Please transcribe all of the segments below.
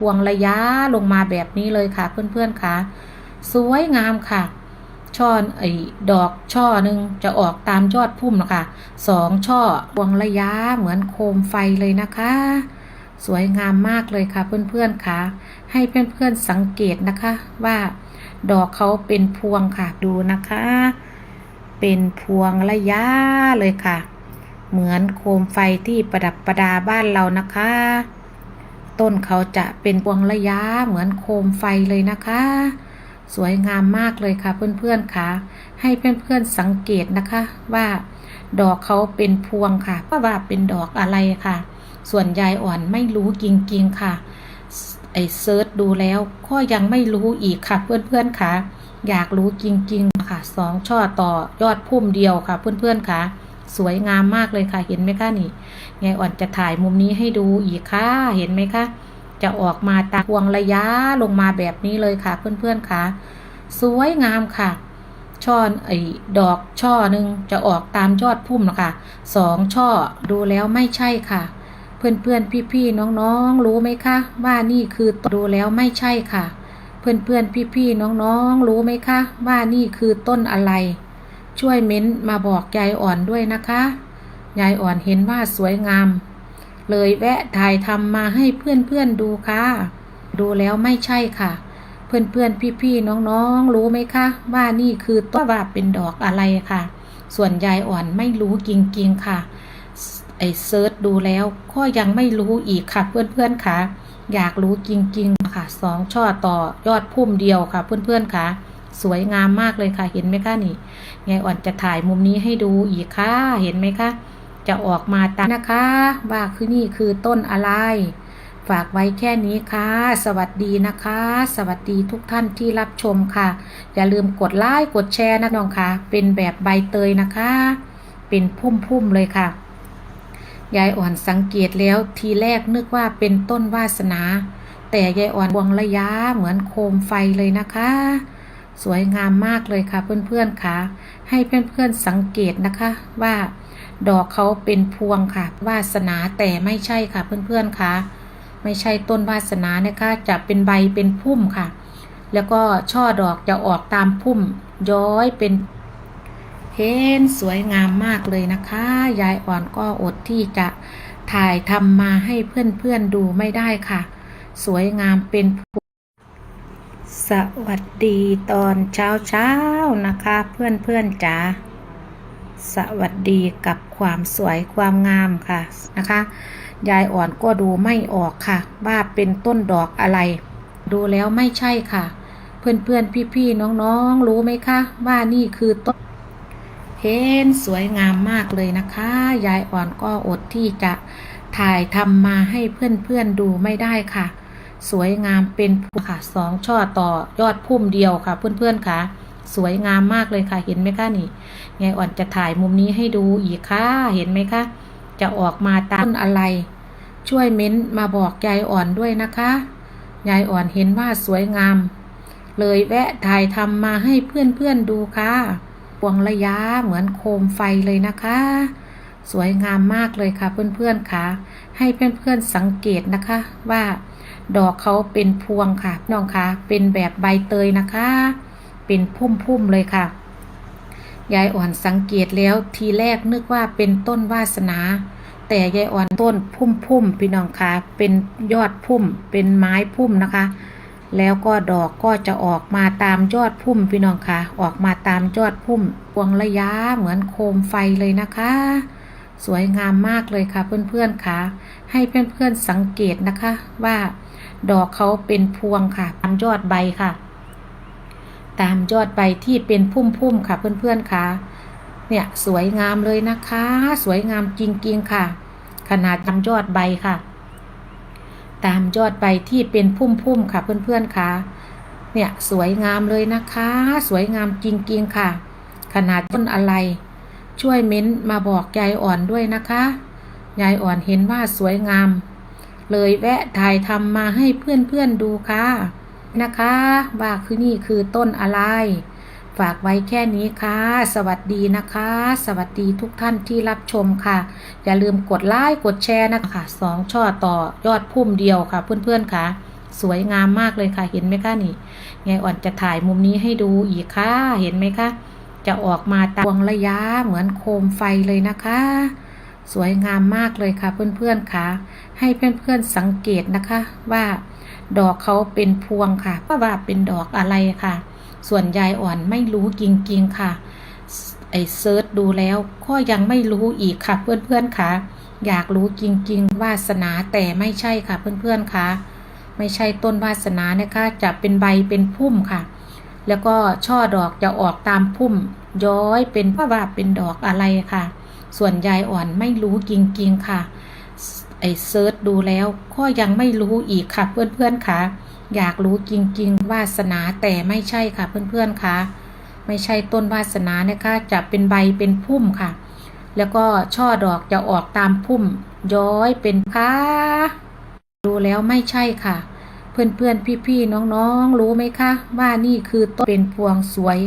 พวงระยะลงมาแบบนี้เลยค่ะ เพื่อนๆค่ะ สวยงามค่ะ ช่อไอ้ดอกช่อหนึ่งจะออกตามยอดพุ่มนะคะสองช่อพวงระยะเหมือนโคมไฟเลยนะคะสวยงามมากเลยค่ะเพื่อนๆค่ะ ให้เพื่อนๆสังเกตนะคะว่าดอกเขาเป็นพวงค่ะดูนะคะ เป็นพวงระยะเลยค่ะ เหมือนโคมไฟที่ประดับประดาบ้านเรานะคะ ต้นเขาจะเป็นพวงระยะเหมือนโคมไฟเลยนะคะ สวยงามมากเลยค่ะเพื่อนๆค่ะ ให้เพื่อนๆสังเกตนะคะว่าดอกเขาเป็นพวงค่ะว่าเป็นดอกอะไรค่ะ ส่วนยายอ่อนไม่รู้จริงๆค่ะ ไอเซิร์ชดูแล้วก็ยังไม่รู้อีกค่ะเพื่อนๆค่ะ อยากรู้จริงๆค่ะสองช่อต่อยอดพุ่มเดียวค่ะเพื่อนๆค่ะ สวยงามมากเลยค่ะเห็นไหมคะนี่ยายอ่อนจะถ่ายมุมนี้ให้ดูอีกค่ะเห็นไหมคะจะออกมาตามพวงระยะลงมาแบบนี้เลยค่ะเพื่อนๆค่ะ สวยงามค่ะ ช่อไอ้ดอกช่อหนึ่งจะออกตามยอดพุ่มนะคะสองช่อดูแล้วไม่ใช่ค่ะ เพื่อนๆพี่ๆน้องๆรู้ไหมคะ ว่านี่คือดูแล้วไม่ใช่ค่ะ เพื่อนๆพี่ๆน้องๆรู้ไหมคะ ว่านี่คือต้นอะไร ช่วยเม้นมาบอกยายอ่อนด้วยนะคะ ยายอ่อนเห็นว่าสวยงาม เลยแวะถ่ายทำมาให้เพื่อนๆดูค่ะ ดูแล้วไม่ใช่ค่ะ เพื่อนๆพี่ๆน้องๆรู้ไหมคะ ว่านี่คือต้นว่าเป็นดอกอะไรค่ะ ส่วนยายอ่อนไม่รู้จริงๆค่ะ ไอเซิร์ชดูแล้วก็ยังไม่รู้อีกค่ะ เพื่อนๆค่ะ อยากรู้จริงๆค่ะสองช่อต่อยอดพุ่มเดียวค่ะ เพื่อนๆค่ะ สวยงามมากเลยค่ะ เห็นไหมคะนี่ยายอ่อนจะถ่ายมุมนี้ให้ดูอีกค่ะเห็นไหมคะ จะออกมาตามนะคะ ว่าคือนี่คือต้นอะไร ฝากไว้แค่นี้ค่ะ สวัสดีนะคะ สวัสดีทุกท่านที่รับชมค่ะ อย่าลืมกดไลค์กดแชร์นะน้องค่ะ เป็นแบบใบเตยนะคะ เป็นพุ่มๆเลยค่ะยายอ่อนสังเกตแล้วทีแรกนึกว่าเป็นต้นวาสนา แต่ยายอ่อนวงระยะเหมือนโคมไฟเลยนะคะ สวยงามมากเลยค่ะเพื่อนๆค่ะ ให้เพื่อนๆสังเกตนะคะว่าดอกเขาเป็นพวงค่ะ วาสนาแต่ไม่ใช่ค่ะเพื่อนๆค่ะ ไม่ใช่ต้นวาสนานะคะจะเป็นใบเป็นพุ่มค่ะ แล้วก็ช่อดอกจะออกตามพุ่ม ย้อยเป็นเห็นสวยงามมากเลยนะคะ ยายอ่อนก็อดที่จะถ่ายทำมาให้เพื่อนๆดูไม่ได้ค่ะ สวยงามเป็นพ สวัสดีตอนเช้าเช้านะคะ เพื่อนๆจ๋าสวัสดีกับความสวยความงามค่ะนะคะ ยายอ่อนก็ดูไม่ออกค่ะ ว่าเป็นต้นดอกอะไร ดูแล้วไม่ใช่ค่ะ เพื่อนๆพี่ๆน้องๆ รู้ไหมคะ ว่านี่คือต้นเห็นสวยงามมากเลยนะคะ ยายอ่อนก็อดที่จะถ่ายทำมาให้เพื่อนๆดูไม่ได้ค่ะ สวยงามเป็นภูค่ะสองช่อต่อยอดพุ่มเดียวค่ะ เพื่อนๆค่ะ สวยงามมากเลยค่ะ เห็นไหมคะนี่ยายอ่อนจะถ่ายมุมนี้ให้ดูอีกค่ะ เห็นไหมคะ จะออกมาตามต้นอะไร ช่วยเม้นมาบอกยายอ่อนด้วยนะคะยายอ่อนเห็นว่าสวยงาม เลยแวะถ่ายทำมาให้เพื่อนๆดูค่ะพวงระยะเหมือนโคมไฟเลยนะคะ สวยงามมากเลยค่ะเพื่อนๆค่ะ ให้เพื่อนๆสังเกตนะคะว่าดอกเขาเป็นพวงค่ะน้องคะเป็นแบบใบเตยนะคะ เป็นพุ่มๆเลยค่ะ ยายอ่อนสังเกตแล้วทีแรกนึกว่าเป็นต้นวาสนา แต่ยายอ่อนต้นพุ่มๆพี่น้องคะเป็นยอดพุ่ม เป็นไม้พุ่มนะคะ แล้วก็ดอกก็จะออกมาตามยอดพุ่มพี่น้องคะออกมาตามยอดพุ่มพวงระยะเหมือนโคมไฟเลยนะคะ สวยงามมากเลยค่ะเพื่อนๆค่ะให้เพื่อนๆสังเกตนะคะว่าดอกเขาเป็นพวงค่ะ ตามยอดใบค่ะ ตามยอดใบที่เป็นพุ่มๆค่ะเพื่อนๆค่ะ เนี่ยสวยงามเลยนะคะ สวยงามจริงๆค่ะ ขนาดตามยอดใบค่ะ ตามยอดใบที่เป็นพุ่มๆค่ะเพื่อนๆค่ะ เนี่ยสวยงามเลยนะคะ สวยงามจริงๆค่ะ ขนาดต้นอะไร ช่วยเม้นมาบอกยายอ่อนด้วยนะคะ ยายอ่อนเห็นว่าสวยงาม เลยแวะถ่ายทำมาให้เพื่อนๆดูค่ะ นะคะ ว่าคือนี่คือต้นอะไร ฝากไว้แค่นี้ค่ะ สวัสดีนะคะ สวัสดีทุกท่านที่รับชมค่ะ อย่าลืมกดไลค์กดแชร์นะคะสองช่อต่อยอดพุ่มเดียวค่ะ เพื่อนๆค่ะสวยงามมากเลยค่ะ เห็นไหมคะนี่ยายอ่อนจะถ่ายมุมนี้ให้ดูอีกค่ะ เห็นไหมคะ จะออกมาตามวงระยะเหมือนโคมไฟเลยนะคะ สวยงามมากเลยค่ะเพื่อนๆค่ะ ให้เพื่อนๆสังเกตนะคะว่าดอกเขาเป็นพวงค่ะเพราะว่าเป็นดอกอะไรค่ะ ส่วนยายอ่อนไม่รู้จริงๆค่ะ ไอเซิร์ชดูแล้วก็ยังไม่รู้อีกค่ะเพื่อนๆค่ะ อยากรู้จริงๆวาสนาแต่ไม่ใช่ค่ะเพื่อนๆค่ะ ไม่ใช่ต้นวาสนานะคะจะเป็นใบเป็นพุ่มค่ะ แล้วก็ช่อดอกจะออกตามพุ่ม ย้อยเป็นเพราว่าเป็นดอกอะไรค่ะ ส่วนยายอ่อนไม่รู้จริงๆค่ะ ไอเซิร์ชดูแล้วก็ยังไม่รู้อีกค่ะเพื่อนๆค่ะ อยากรู้จริงๆวาสนาแต่ไม่ใช่ค่ะเพื่อนๆค่ะ ไม่ใช่ต้นวาสนานะคะจะเป็นใบเป็นพุ่มค่ะ แล้วก็ช่อดอกจะออกตามพุ่ม ย้อยเป็นค่ะดูแล้วไม่ใช่ค่ะ เพื่อนๆ พี่ๆ น้องๆ รู้ไหมคะ ว่านี่คือต้นเป็นพวงสวย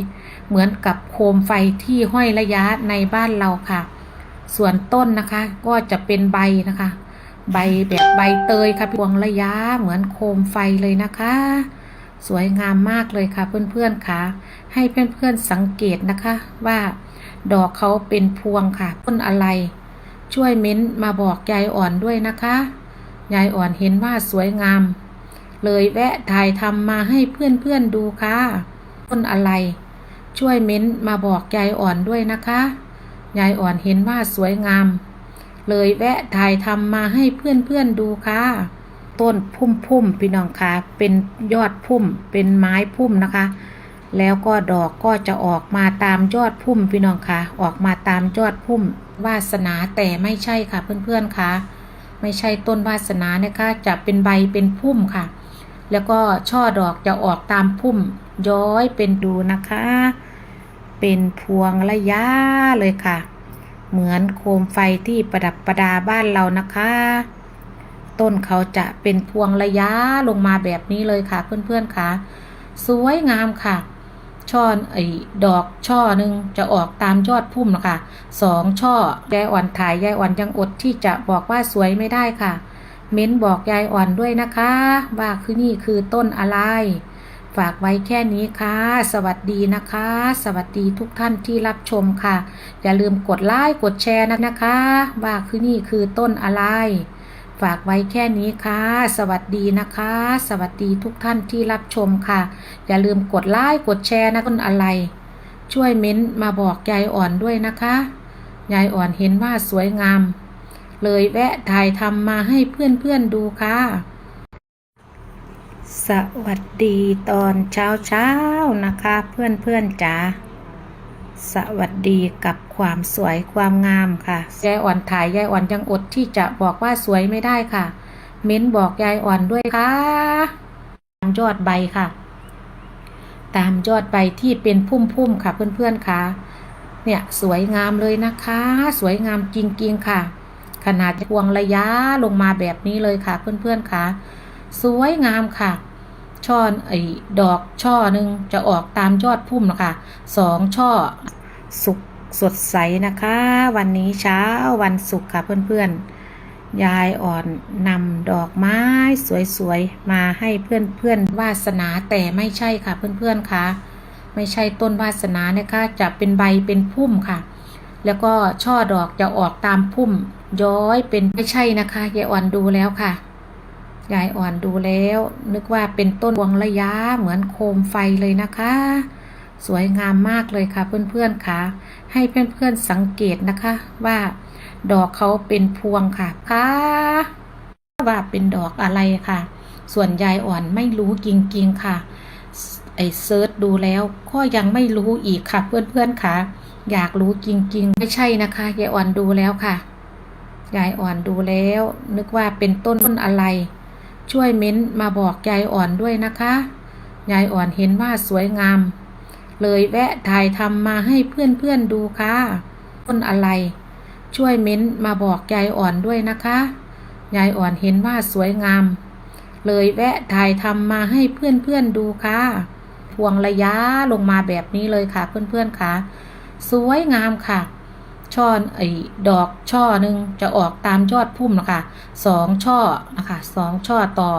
เหมือนกับโคมไฟที่ห้อยระยะในบ้านเราค่ะ ส่วนต้นนะคะก็จะเป็นใบนะคะ ใบแบบใบเตยค่ะพวงระยะเหมือนโคมไฟเลยนะคะ สวยงามมากเลยค่ะเพื่อนๆค่ะ ให้เพื่อนๆสังเกตนะคะว่าดอกเขาเป็นพวงค่ะต้นอะไร ช่วยเม้นมาบอกยายอ่อนด้วยนะคะ ยายอ่อนเห็นว่าสวยงาม เลยแวะถ่ายทำมาให้เพื่อนๆดูค่ะ ต้นอะไร ช่วยเม้นมาบอกยายอ่อนด้วยนะคะ ยายอ่อนเห็นว่าสวยงาม เลยแวะถ่ายทำมาให้เพื่อนๆดูค่ะ ต้นพุ่มพุ่มพี่น้องคะเป็นยอดพุ่ม เป็นไม้พุ่มนะคะ แล้วก็ดอกก็จะออกมาตามยอดพุ่มพี่น้องคะออกมาตามยอดพุ่ม วาสนาแต่ไม่ใช่ค่ะเพื่อนๆคะไม่ใช่ต้นวาสนานะคะ จะเป็นใบเป็นพุ่มค่ะ แล้วก็ช่อดอกจะออกตามพุ่มย้อยเป็นดูนะคะ เป็นพวงระยะเลยค่ะ เหมือนโคมไฟที่ประดับประดาบ้านเรานะคะ ต้นเขาจะเป็นพวงระยะลงมาแบบนี้เลยค่ะ เพื่อนๆค่ะ สวยงามค่ะ ช่อไอ้ดอกช่อหนึ่งจะออกตามยอดพุ่มนะคะสองช่อยายอ่อนถ่ายยายอ่อนยังอดที่จะบอกว่าสวยไม่ได้ค่ะ เม้นบอกยายอ่อนด้วยนะคะ ว่าคือนี่คือต้นอะไร ฝากไว้แค่นี้ค่ะ สวัสดีนะคะ สวัสดีทุกท่านที่รับชมค่ะ อย่าลืมกดไลค์กดแชร์นะคะ ว่าคือนี่คือต้นอะไร ฝากไว้แค่นี้ค่ะ สวัสดีนะคะ สวัสดีทุกท่านที่รับชมค่ะ อย่าลืมกดไลค์กดแชร์นะต้นอะไร ช่วยเม้นมาบอกยายอ่อนด้วยนะคะยายอ่อนเห็นว่าสวยงาม เลยแวะถ่ายทำมาให้เพื่อนๆดูค่ะ สวัสดีตอนเช้าเช้าๆนะคะเพื่อนๆจ๋าสวัสดีกับความสวยความงามค่ะยายอ่อนถ่ายยายอ่อนยังอดที่จะบอกว่าสวยไม่ได้ค่ะ เม้นบอกยายอ่อนด้วยค่ะ ตามยอดใบค่ะ ตามยอดใบที่เป็นพุ่มๆค่ะเพื่อนๆค่ะ เนี่ยสวยงามเลยนะคะ สวยงามจริงๆค่ะ ขนาดพวงระยะลงมาแบบนี้เลยค่ะ เพื่อนๆค่ะสวยงามค่ะ ช่อไอ้ดอกช่อหนึ่งจะออกตามยอดพุ่มนะคะสองช่อสุกสดใสนะคะ วันนี้เช้าวันศุกร์ค่ะเพื่อนๆ ยายอ่อนนำดอกไม้สวยๆ มาให้เพื่อนๆวาสนาแต่ไม่ใช่ค่ะเพื่อนๆค่ะ ไม่ใช่ต้นวาสนานะคะจะเป็นใบเป็นพุ่มค่ะ แล้วก็ช่อดอกจะออกตามพุ่ม ย้อยเป็นไม่ใช่นะคะยายอ่อนดูแล้วค่ะยายอ่อนดูแล้ว นึกว่าเป็นต้นวงระยะเหมือนโคมไฟเลยนะคะ สวยงามมากเลยค่ะ เพื่อนๆค่ะ ให้เพื่อนๆสังเกตนะคะว่า ดอกเขาเป็นพวงค่ะค่ะว่าเป็นดอกอะไรค่ะ ส่วนยายอ่อนไม่รู้จริงๆค่ะไอเซิร์ชดูแล้วก็ยังไม่รู้อีกค่ะเพื่อนๆค่ะ อยากรู้จริง ๆ ไม่ใช่นะคะยายอ่อนดูแล้วค่ะยายอ่อนดูแล้ว นึกว่าเป็นต้นต้นอะไร ช่วยเม้นมาบอกยายอ่อนด้วยนะคะยายอ่อนเห็นว่าสวยงาม เลยแวะถ่ายทำมาให้เพื่อนๆดูค่ะ ต้นอะไร ช่วยเม้นมาบอกยายอ่อนด้วยนะคะยายอ่อนเห็นว่าสวยงาม เลยแวะถ่ายทำมาให้เพื่อนๆดูค่ะ พวงระยะลงมาแบบนี้เลยค่ะเพื่อนๆค่ะ สวยงามค่ะ ช่อไอ้ดอกช่อหนึ่งจะออกตามยอดพุ่มนะคะสองช่อนะคะสองช่อต่อ